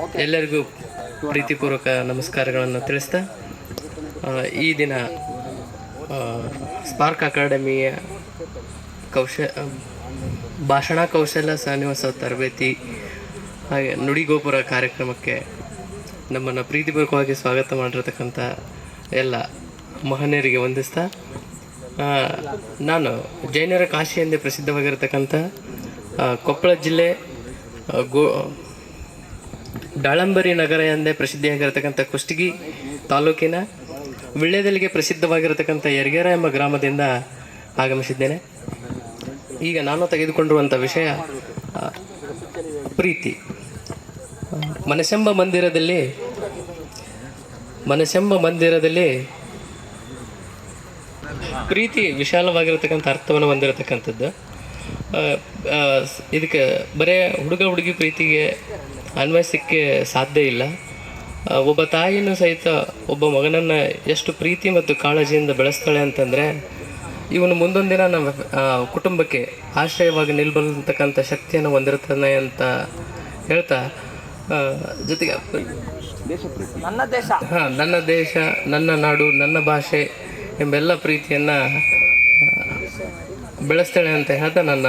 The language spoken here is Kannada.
ಎಲ್ಲರಿಗೂ ಪ್ರೀತಿಪೂರ್ವಕ ನಮಸ್ಕಾರಗಳನ್ನು ತಿಳಿಸ್ತಾ ಈ ದಿನ ಸ್ಪಾರ್ಕ್ ಅಕಾಡೆಮಿಯ ಕೌಶ, ಭಾಷಣ ಕೌಶಲ ಸನ್ನಿವಾಸ ತರಬೇತಿ ಹಾಗೆ ನುಡಿಗೋಪುರ ಕಾರ್ಯಕ್ರಮಕ್ಕೆ ನಮ್ಮನ್ನು ಪ್ರೀತಿಪೂರ್ವಕವಾಗಿ ಸ್ವಾಗತ ಮಾಡಿರತಕ್ಕಂಥ ಎಲ್ಲ ಮಹನೀಯರಿಗೆ ವಂದಿಸ್ತಾ ನಾನು ಜೈನರ ಕಾಶಿ ಎಂದೇ ಪ್ರಸಿದ್ಧವಾಗಿರತಕ್ಕಂಥ ಕೊಪ್ಪಳ ಜಿಲ್ಲೆ ಗೋ ಡಾಳಂಬರಿ ನಗರ ಎಂದೇ ಪ್ರಸಿದ್ಧಿಯಾಗಿರತಕ್ಕಂಥ ಕುಷ್ಟಗಿ ತಾಲೂಕಿನ ವಿಳ್ಯದಲ್ಲಿಗೆ ಪ್ರಸಿದ್ಧವಾಗಿರತಕ್ಕಂಥ ಯರ್ಗೆರ ಎಂಬ ಗ್ರಾಮದಿಂದ ಆಗಮಿಸಿದ್ದೇನೆ. ಈಗ ನಾನು ತೆಗೆದುಕೊಂಡಿರುವಂಥ ವಿಷಯ ಪ್ರೀತಿ. ಮನಸೆಂಬ ಮಂದಿರದಲ್ಲಿ ಮನಸೆಂಬ ಮಂದಿರದಲ್ಲಿ ಪ್ರೀತಿ ವಿಶಾಲವಾಗಿರತಕ್ಕಂಥ ಅರ್ಥವನ್ನು ಹೊಂದಿರತಕ್ಕಂಥದ್ದು. ಇದಕ್ಕೆ ಬರೇ ಹುಡುಗ ಹುಡುಗಿ ಪ್ರೀತಿಗೆ ಅನ್ವಯಿಸಕ್ಕೆ ಸಾಧ್ಯ ಇಲ್ಲ. ಒಬ್ಬ ತಾಯಿನೂ ಸಹಿತ ಒಬ್ಬ ಮಗನನ್ನು ಎಷ್ಟು ಪ್ರೀತಿ ಮತ್ತು ಕಾಳಜಿಯಿಂದ ಬೆಳೆಸ್ತಾಳೆ ಅಂತಂದರೆ ಇವನು ಮುಂದೊಂದು ದಿನ ನಮ್ಮ ಕುಟುಂಬಕ್ಕೆ ಆಶ್ರಯವಾಗಿ ನಿಲ್ಬಲ್ತಕ್ಕಂಥ ಶಕ್ತಿಯನ್ನು ಹೊಂದಿರ್ತಾನೆ ಅಂತ ಹೇಳ್ತಾ ಜೊತೆಗೆ ನನ್ನ ದೇಶ. ಹಾಂ ನನ್ನ ದೇಶ ನನ್ನ ನಾಡು ನನ್ನ ಭಾಷೆ ಎಂಬೆಲ್ಲ ಪ್ರೀತಿಯನ್ನು ಬೆಳೆಸ್ತಾಳೆ ಅಂತ ಹೇಳ್ತಾ ನನ್ನ